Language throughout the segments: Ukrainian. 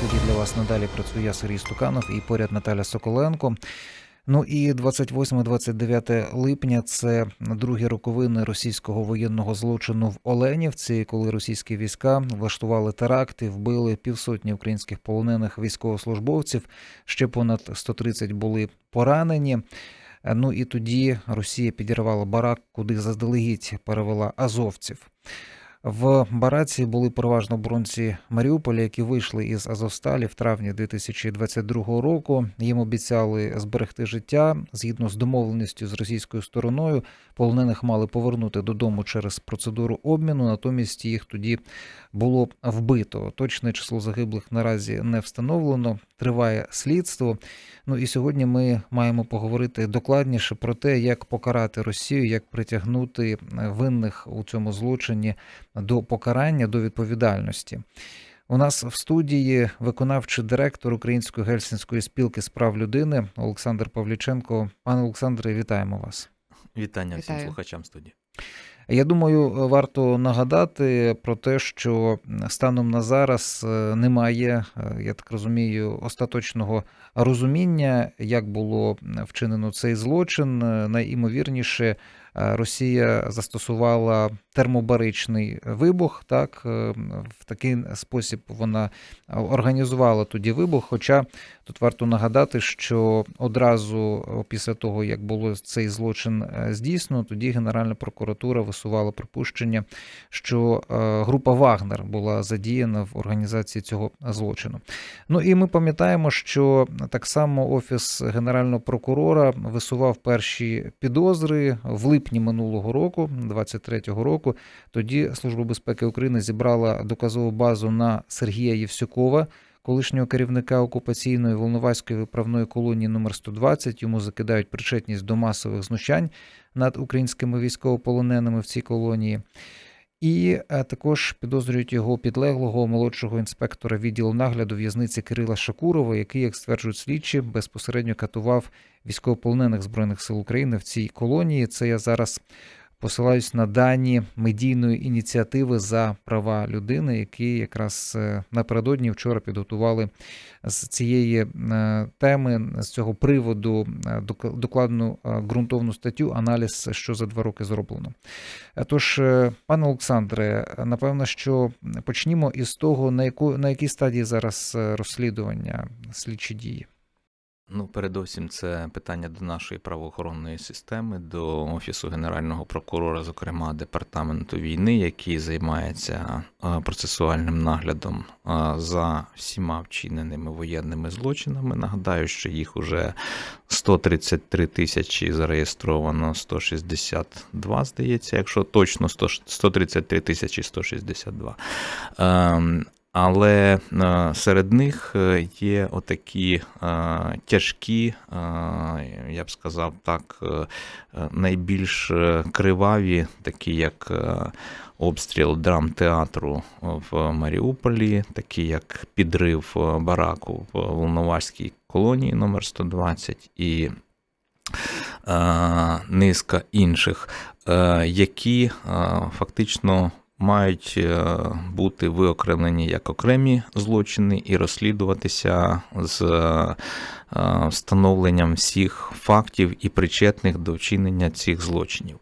студії для вас надалі працює Сергій Стуканов і поряд Наталя Соколенко. Ну і 28-29 липня це другі роковини російського воєнного злочину в Оленівці, коли російські війська влаштували теракти, вбили півсотні українських полонених військовослужбовців. Ще понад 130 були поранені. Ну і тоді Росія підірвала барак, куди заздалегідь перевела азовців. В бараці були переважно оборонці Маріуполя, які вийшли із Азовсталі в травні 2022 року. Їм обіцяли зберегти життя згідно з домовленістю з російською стороною. Полонених мали повернути додому через процедуру обміну. Натомість їх тоді було вбито. Точне число загиблих наразі не встановлено. Триває слідство. Ну і сьогодні ми маємо поговорити докладніше про те, як покарати Росію, як притягнути винних у цьому злочині до покарання, до відповідальності. У нас в студії виконавчий директор Української гельсінської спілки з прав людини Олександр Павліченко. Пане Олександре, вітаємо вас. Вітання всім Вітаю. слухачам студії. Я думаю, варто нагадати про те, що станом на зараз е, немає, е, я так розумію, остаточного розуміння, як було вчинено цей злочин. Е, Найімовірніше, Росія застосувала термобаричний вибух. Так е, в такий спосіб вона організувала тоді вибух. Хоча тут варто нагадати, що одразу після того, як було цей злочин е, здійснено, тоді Генеральна прокуратура висувала припущення, що е, група Вагнер була задіяна в організації цього злочину. Ну і ми пам'ятаємо, що так само офіс генерального прокурора висував перші підозри в липні минулого року, 23-го року. Тоді Служба безпеки України зібрала доказову базу на Сергія Євсюкова. Колишнього керівника окупаційної Волноваської виправної колонії номер 120 йому закидають причетність до масових знущань над українськими військовополоненими в цій колонії. І е, також підозрюють його підлеглого молодшого інспектора відділу нагляду в'язниці Кирила Шакурова, який, як стверджують слідчі, безпосередньо катував військовополонених збройних сил України в цій колонії. Це я зараз посилаюсь на дані медійної ініціативи за права людини, які якраз е, напередодні вчора підготували з цієї е, теми, з цього приводу е, докладну ґрунтовну статтю, аналіз, що за два роки зроблено. Тож, пане Олександре, напевно, що почнімо із того, на яку на якій стадії зараз розслідування слідчі дії. Ну, передовсім, це питання до нашої правоохоронної системи, до Офісу Генерального прокурора, зокрема департаменту війни, який займається е, процесуальним наглядом е, за всіма вчиненими воєнними злочинами. Нагадаю, що їх уже 133 тисячі зареєстровано, 162, здається, якщо точно 100 133 тисячі 162. Але е, серед них е, є отакі е, тяжкі, я б сказав так, найбільш криваві, такі як обстріл драмтеатру в Маріуполі, такі як підрив бараку в Волноваській колонії номер 120 і низка інших, які фактично мають е, бути виокремлені як окремі злочини і розслідуватися з е, встановленням всіх фактів і причетних до вчинення цих злочинів.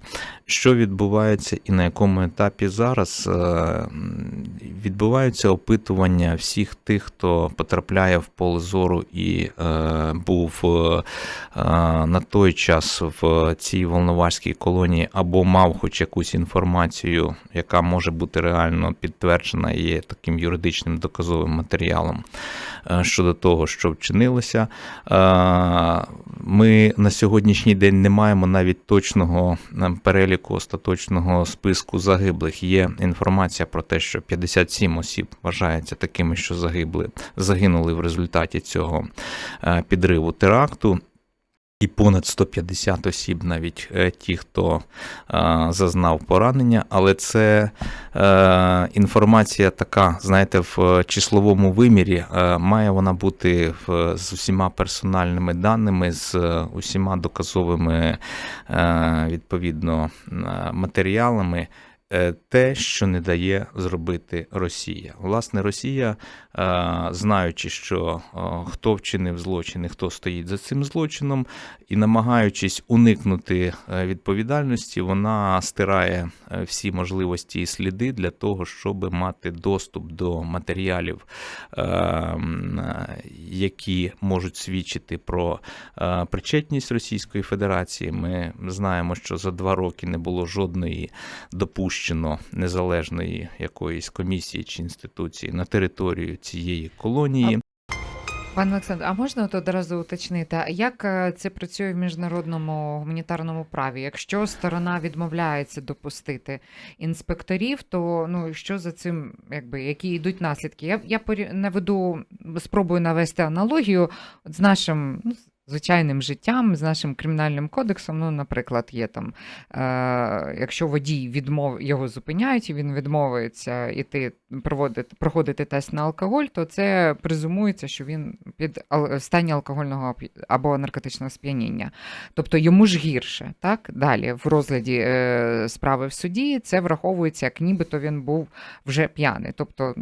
Що відбувається і на якому етапі зараз? Е, Відбуваються опитування всіх тих, хто потрапляє в поле зору і був на той час в цій волноваській колонії або мав хоч якусь інформацію, яка може бути реально підтверджена і є таким юридичним доказовим матеріалом е, щодо того, що вчинилося. Е, Ми на сьогоднішній день не маємо навіть точного е, переліку остаточного списку загиблих. Є інформація про те, що 57 осіб вважається такими, що загибли, загинули в результаті цього підриву теракту. І понад 150 осіб, навіть е, ті, хто е, зазнав поранення, але це е, інформація така, знаєте, в числовому вимірі має вона бути з усіма персональними даними, з усіма доказовими відповідно матеріалами. Е, те, що не дає зробити Росія. Власне, Росія, е, знаючи, що е, хто вчинив злочин і хто стоїть за цим злочином, і намагаючись уникнути відповідальності, вона стирає всі можливості і сліди для того, щоб мати доступ до матеріалів, які можуть свідчити про причетність Російської Федерації. Ми знаємо, що за два роки не було жодної допущено незалежної якоїсь комісії чи інституції на територію цієї колонії. Пане Олександр, а можна от одразу уточнити, як е, це працює в міжнародному гуманітарному праві? Якщо сторона відмовляється допустити інспекторів, то ну що за цим, якби які йдуть наслідки? Я я наведу, спробую навести аналогію з нашим ну, звичайним життям, з нашим кримінальним кодексом. Ну, наприклад, є там, е, якщо водій відмов його зупиняють, і він відмовиться іти проводити проходити тест на алкоголь, то це презумується, що він під стані алкогольного або наркотичного сп'яніння. Тобто йому ж гірше. Так далі в розгляді е, справи в суді це враховується, як нібито він був вже п'яний. Тобто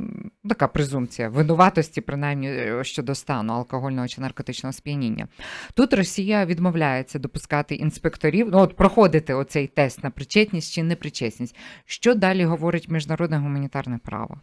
така презумпція винуватості, принаймні е, щодо стану алкогольного чи наркотичного сп'яніння. Тут Росія відмовляється допускати інспекторів, ну от проходити оцей тест на причетність чи непричетність. Що далі говорить міжнародне гуманітарне право?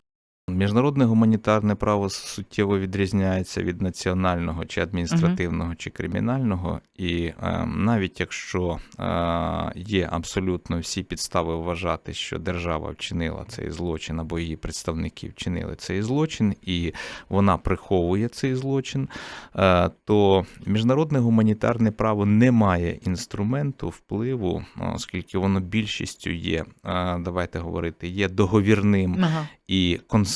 Міжнародне гуманітарне право суттєво відрізняється від національного чи адміністративного чи кримінального, і е, навіть якщо е, є абсолютно всі підстави вважати, що держава вчинила цей злочин або її представники вчинили цей злочин, і вона приховує цей злочин, е, то міжнародне гуманітарне право не має інструменту впливу, оскільки воно більшістю є, е, давайте говорити, є договірним Ага. і консенсусним.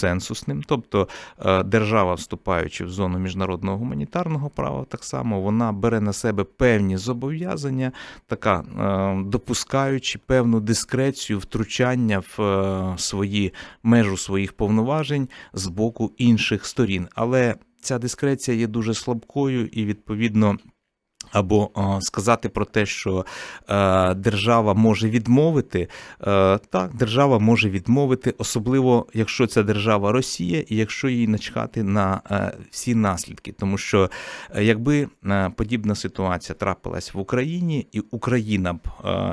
Тобто е, держава, вступаючи в зону міжнародного гуманітарного права, так само вона бере на себе певні зобов'язання, така е, допускаючи певну дискрецію, втручання в е, свої межу своїх повноважень з боку інших сторін. Але ця дискреція є дуже слабкою і відповідно. Або е, сказати про те, що е, держава може відмовити, е, так, держава може відмовити, особливо якщо ця держава Росія, і якщо їй начхати на всі наслідки. Тому що якби подібна ситуація трапилась в Україні, і Україна б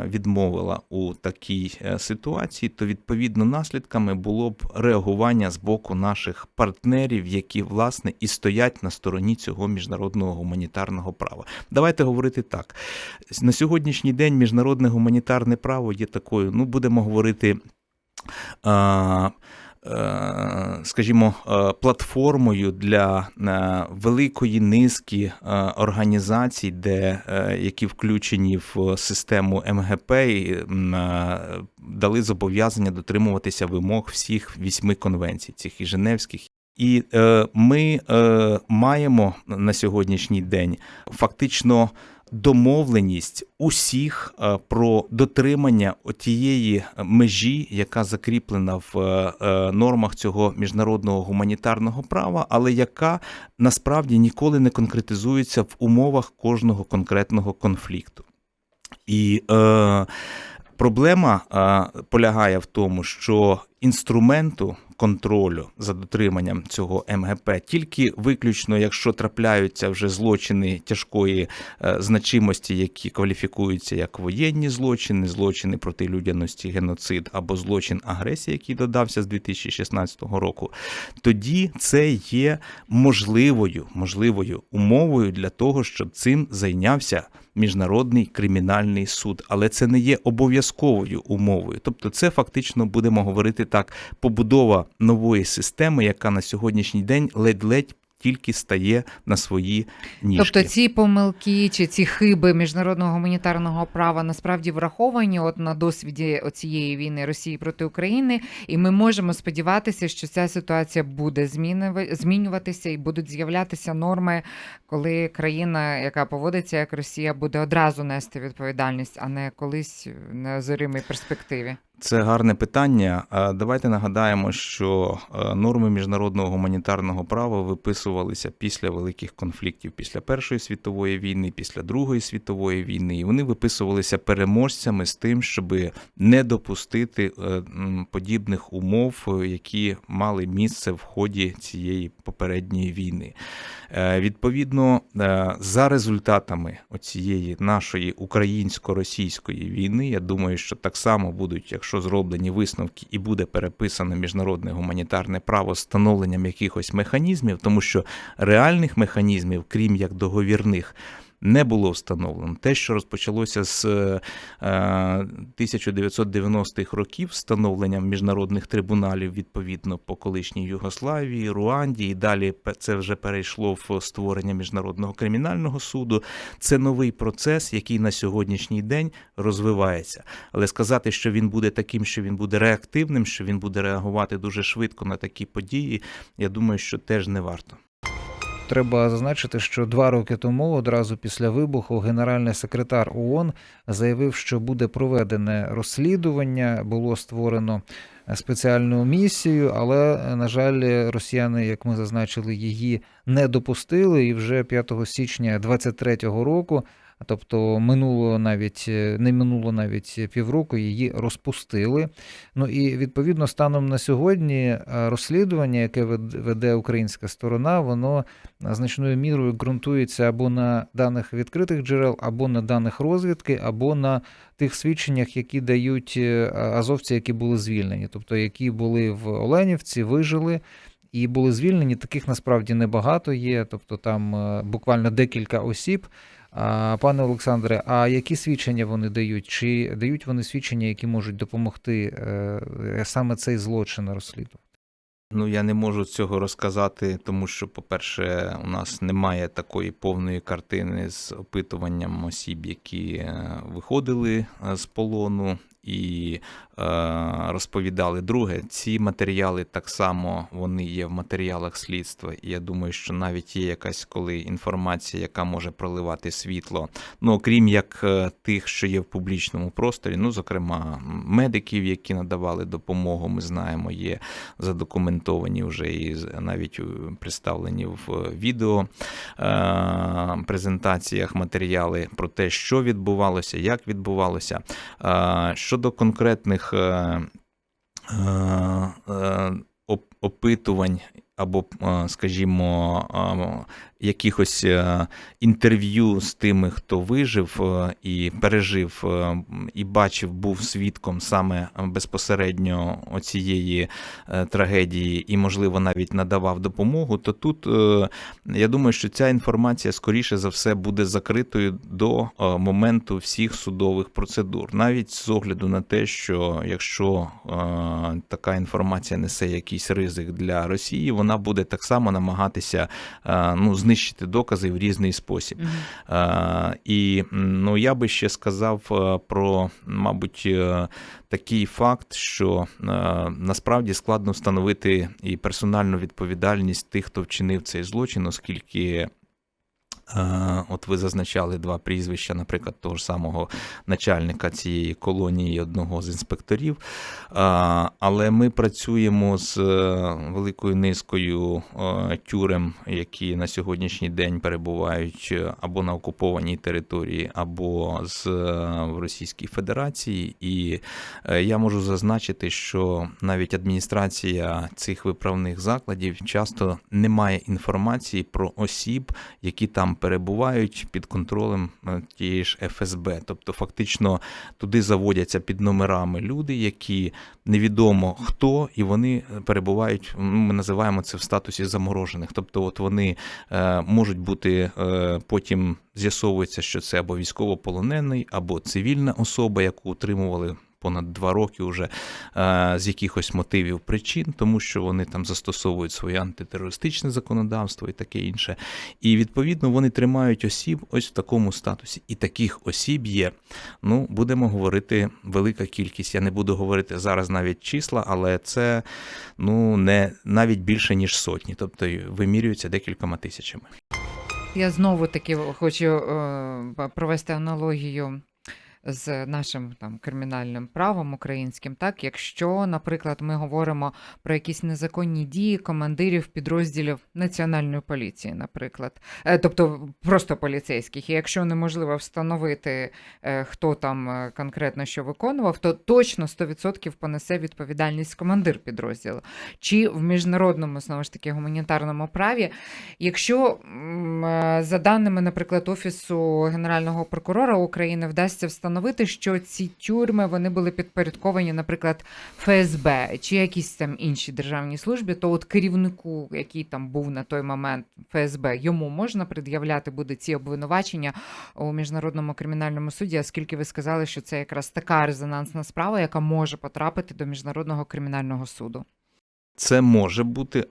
відмовила у такій ситуації, то відповідно наслідками було б реагування з боку наших партнерів, які власне і стоять на стороні цього міжнародного гуманітарного права. Давайте говорити так. На сьогоднішній день міжнародне гуманітарне право є такою, ну будемо говорити. А, Скажімо, платформою для великої низки організацій, де е, які включені в систему МГП, і дали зобов'язання дотримуватися вимог всіх вісьми конвенцій, цих і Женевських, і е, ми е, маємо на сьогоднішній день фактично домовленість усіх е, про дотримання тієї межі, яка закріплена в е, е, нормах цього міжнародного гуманітарного права, але яка насправді ніколи не конкретизується в умовах кожного конкретного конфлікту. І е, проблема е, полягає в тому, що інструменту контролю за дотриманням цього МГП тільки виключно, якщо трапляються вже злочини тяжкої е, значимості, які кваліфікуються як воєнні злочини, злочини проти людяності, геноцид або злочин агресії, який додався з 2016 року, тоді це є можливою, можливою умовою для того, щоб цим зайнявся міжнародний кримінальний суд, але це не є обов'язковою умовою. Тобто, це фактично будемо говорити так, побудова нової системи, яка на сьогоднішній день ледь-ледь тільки стає на свої ніжки. Тобто ці помилки чи ці хиби міжнародного гуманітарного права насправді враховані от на досвіді цієї війни Росії проти України, і ми можемо сподіватися, що ця ситуація буде змінюва- змінюватися і будуть з'являтися норми, коли країна, яка поводиться як Росія, буде одразу нести відповідальність, а не колись на зоримій перспективі. Це гарне питання. Давайте нагадаємо, що е, норми міжнародного гуманітарного права виписувалися після великих конфліктів, після Першої світової війни, після Другої світової війни. І вони виписувалися переможцями з тим, щоб не допустити е, подібних умов, е, які мали місце в ході цієї попередньої війни. Відповідно, за результатами оцієї нашої українсько-російської війни, я думаю, що так само будуть, якщо зроблені висновки і буде переписане міжнародне гуманітарне право встановленням якихось механізмів, тому що реальних механізмів, крім як договірних, не було встановлено. Те, що розпочалося з е, 1990-х років, встановленням міжнародних трибуналів відповідно по колишній Югославії, Руанді, і далі це вже перейшло в створення міжнародного кримінального суду. Це новий процес, який на сьогоднішній день розвивається. Але сказати, що він буде таким, що він буде реактивним, що він буде реагувати дуже швидко на такі події, я думаю, що теж не варто. Треба зазначити, що два роки тому, одразу після вибуху, генеральний секретар ООН заявив, що буде проведене розслідування, було створено спеціальну місію, але, на жаль, росіяни, як ми зазначили, її не допустили. І вже 5 січня 2023 року, тобто минуло навіть не минуло навіть півроку, її розпустили. Ну і відповідно станом на сьогодні е, розслідування, яке веде українська сторона, воно значною мірою ґрунтується або на даних відкритих джерел, або на даних розвідки, або на тих свідченнях, які дають е, азовці, які були звільнені, тобто які були в Оленівці, вижили. І були звільнені. Таких насправді небагато є, тобто там е, буквально декілька осіб. Пане Олександре, а які свідчення вони дають? Чи дають вони свідчення, які можуть допомогти е, саме цей злочин розслідувати? Ну, я не можу цього розказати, тому що, по-перше, у нас немає такої повної картини з опитуванням осіб, які е, виходили е, з полону і е, розповідали. Друге, ці матеріали так само вони є в матеріалах слідства. І я думаю, що навіть є якась коли інформація, яка може проливати світло. Ну, окрім як е, тих, що є в публічному просторі, ну, зокрема, медиків, які надавали допомогу, ми знаємо, є задокументовані вже і навіть е, представлені в відео е, презентаціях матеріали про те, що відбувалося, як відбувалося. Е, Щодо конкретних е, е, е, опитувань або, скажімо, якихось е, інтерв'ю з тими, хто вижив е, і пережив, е, і бачив, був свідком саме безпосередньо оцієї е, трагедії, і, можливо, навіть надавав допомогу, то тут я думаю, що ця інформація скоріше за все буде закритою до моменту всіх судових процедур, навіть з огляду на те, що якщо така інформація несе якийсь ризик для Росії, вона буде так само намагатися ну, знищити докази в різний спосіб. Е, І ну, я би ще сказав е, про, мабуть, е, такий факт, що е, насправді складно встановити і персональну відповідальність тих, хто вчинив цей злочин, оскільки. Е, От ви зазначали два прізвища, наприклад, того ж самого начальника цієї колонії, одного з інспекторів. Але ми працюємо з е, великою низкою е, тюрем, які на сьогоднішній день перебувають е, або на окупованій території, або з, е, в Російській Федерації. І е, я можу зазначити, що навіть адміністрація цих виправних закладів часто не має інформації про осіб, які там перебувають під контролем е, тієї ж ФСБ. Тобто, фактично, туди заводяться під номерами люди, які невідомо хто, і вони перебувають. Ми називаємо це в статусі заморожених. Тобто, от вони е, можуть бути е, потім з'ясовується, що це або військовополонений, або цивільна особа, яку утримували. Понад два роки вже е, з якихось мотивів причин, тому що вони там застосовують своє антитерористичне законодавство і таке інше. І відповідно вони тримають осіб ось в такому статусі. І таких осіб є. Ну, будемо говорити, велика кількість. Я не буду говорити зараз навіть числа, але це ну не навіть більше ніж сотні, тобто вимірюється декількома тисячами. Я знову таки хочу е, провести аналогію з нашим там кримінальним правом українським, так? Якщо, наприклад, ми говоримо про якісь незаконні дії командирів підрозділів національної поліції, наприклад, Е, тобто просто поліцейських, і якщо неможливо встановити, е, хто там е, конкретно що виконував, то точно 100% понесе відповідальність командир підрозділу. Чи в міжнародному знову ж таки гуманітарному праві, якщо за даними, наприклад, офісу генерального прокурора України вдасться встановити, що ці тюрми вони були підпорядковані, наприклад, ФСБ чи якісь там інші державні службі, то от керівнику, який там був на той момент ФСБ, йому можна пред'являти буде ці обвинувачення у міжнародному кримінальному суді, оскільки ви сказали, що це якраз така резонансна справа, яка може потрапити до міжнародного кримінального суду. Це може бути,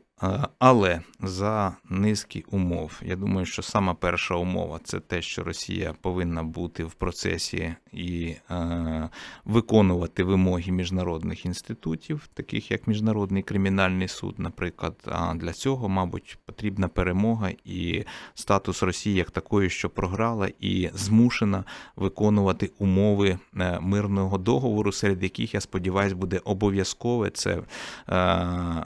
але за низки умов. Я думаю, що сама перша умова це те, що Росія повинна бути в процесі і е, виконувати вимоги міжнародних інститутів, таких як Міжнародний кримінальний суд, наприклад. А для цього, мабуть, потрібна перемога і статус Росії як такої, що програла і змушена виконувати умови е, мирного договору, серед яких я сподіваюся буде обов'язкове це е,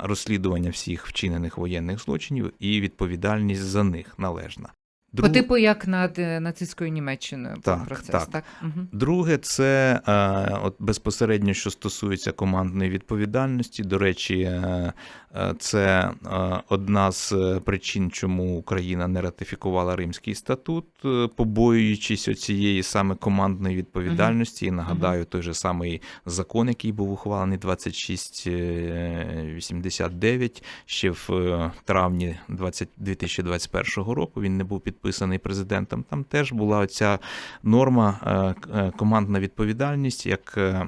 розслідування всіх вчинених воєнних злочинів і відповідальність за них належна. По типу як над е, нацистською Німеччиною Так, процес, так. так? Угу. Друге, це е, от безпосередньо, що стосується командної відповідальності. До речі, е, е, це е, одна з е, причин, чому Україна не ратифікувала Римський статут, побоюючись оцієї саме командної відповідальності. І нагадаю, той же самий закон, який був ухвалений 2689 ще в травні 20, 2021 року. Він не був підписаний президентом. Там теж була оця норма е, е, командна відповідальність, як е,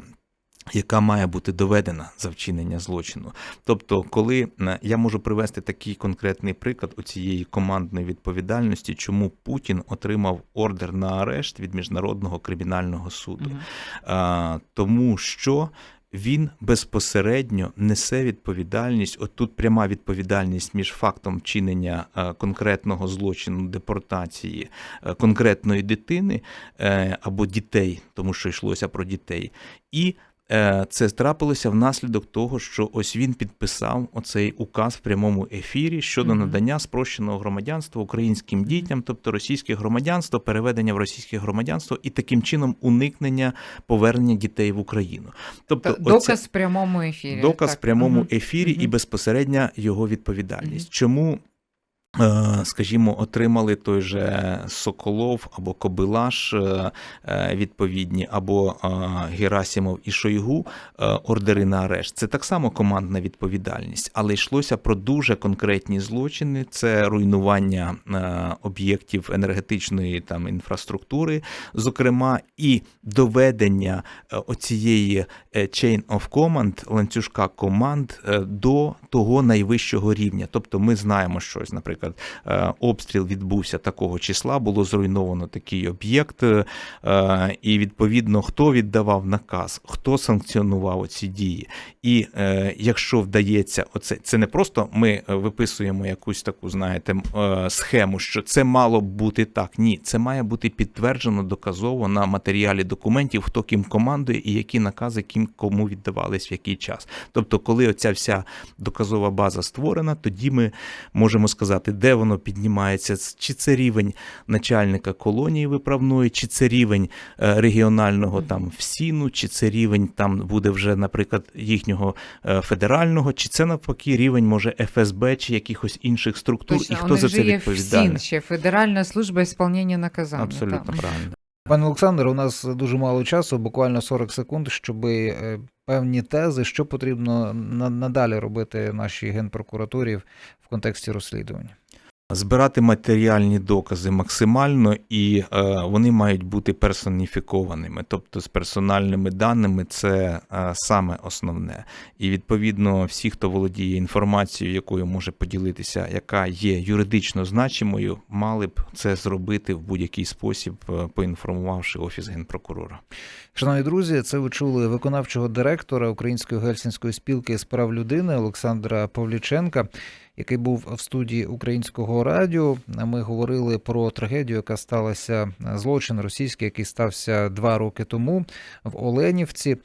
яка має бути доведена за вчинення злочину. Тобто, коли я можу привести такий конкретний приклад у цієї командної відповідальності, чому Путін отримав ордер на арешт від міжнародного кримінального суду, Угу. а, тому що він безпосередньо несе відповідальність. От тут пряма відповідальність між фактом вчинення е, конкретного злочину депортації е, конкретної дитини е, або дітей, тому що йшлося про дітей, і це трапилося внаслідок того, що ось він підписав оцей указ в прямому ефірі щодо надання спрощеного громадянства українським дітям, тобто російське громадянство, переведення в російське громадянство і таким чином уникнення повернення дітей в Україну. Тобто, Та- оце- Доказ в прямому ефірі. Доказ так. в прямому ефірі і безпосередня його відповідальність. Мгм. Чому? Е, Скажімо, отримали той же Соколов або Кобилаш е, е, відповідні, або Герасімов і Шойгу ордери на арешт. Це так само командна відповідальність, але йшлося про дуже конкретні злочини: це руйнування об'єктів енергетичної там інфраструктури, зокрема, і доведення оцієї chain of command, ланцюжка команд до того найвищого рівня. Тобто ми знаємо щось, наприклад, е, обстріл відбувся такого числа, було зруйновано такий об'єкт, е, і відповідно хто віддавав наказ, хто санкціонував ці дії. І е, якщо вдається, оце це не просто ми виписуємо якусь таку, знаєте, схему, що це мало б бути так. Ні, це має бути підтверджено доказово на матеріалі документів, хто ким командує і які накази ким кому віддавались в який час. Тобто, коли оця вся доказова база створена, тоді ми можемо сказати, де воно піднімається, чи це рівень начальника колонії виправної, чи це рівень е, регіонального там ФСІНу, чи це рівень там буде вже, наприклад, їхнього е, федерального, чи це навпаки рівень може ФСБ чи якихось інших структур, Точно, і хто за це є відповідальний. ФСІН, ще Федеральна служба ісполнення наказання. Абсолютно так. правильно. Пане Олександр, у нас дуже мало часу, буквально 40 секунд, щоб е, певні тези, що потрібно на- надалі робити нашій генпрокуратурі в контексті розслідування. Збирати матеріальні докази максимально, і е, вони мають бути персоніфікованими, тобто з персональними даними, це е, саме основне. І відповідно, всі, хто володіє інформацією, якою може поділитися, яка є юридично значимою, мали б це зробити в будь-який спосіб, е, поінформувавши офіс генпрокурора. Шановні друзі, це ви чули виконавчого директора Української гельсінської спілки з прав людини Олександра Павліченка, який був в студії українського радіо. Ми говорили про трагедію, яка сталася злочин російський, який стався два роки тому в Оленівці.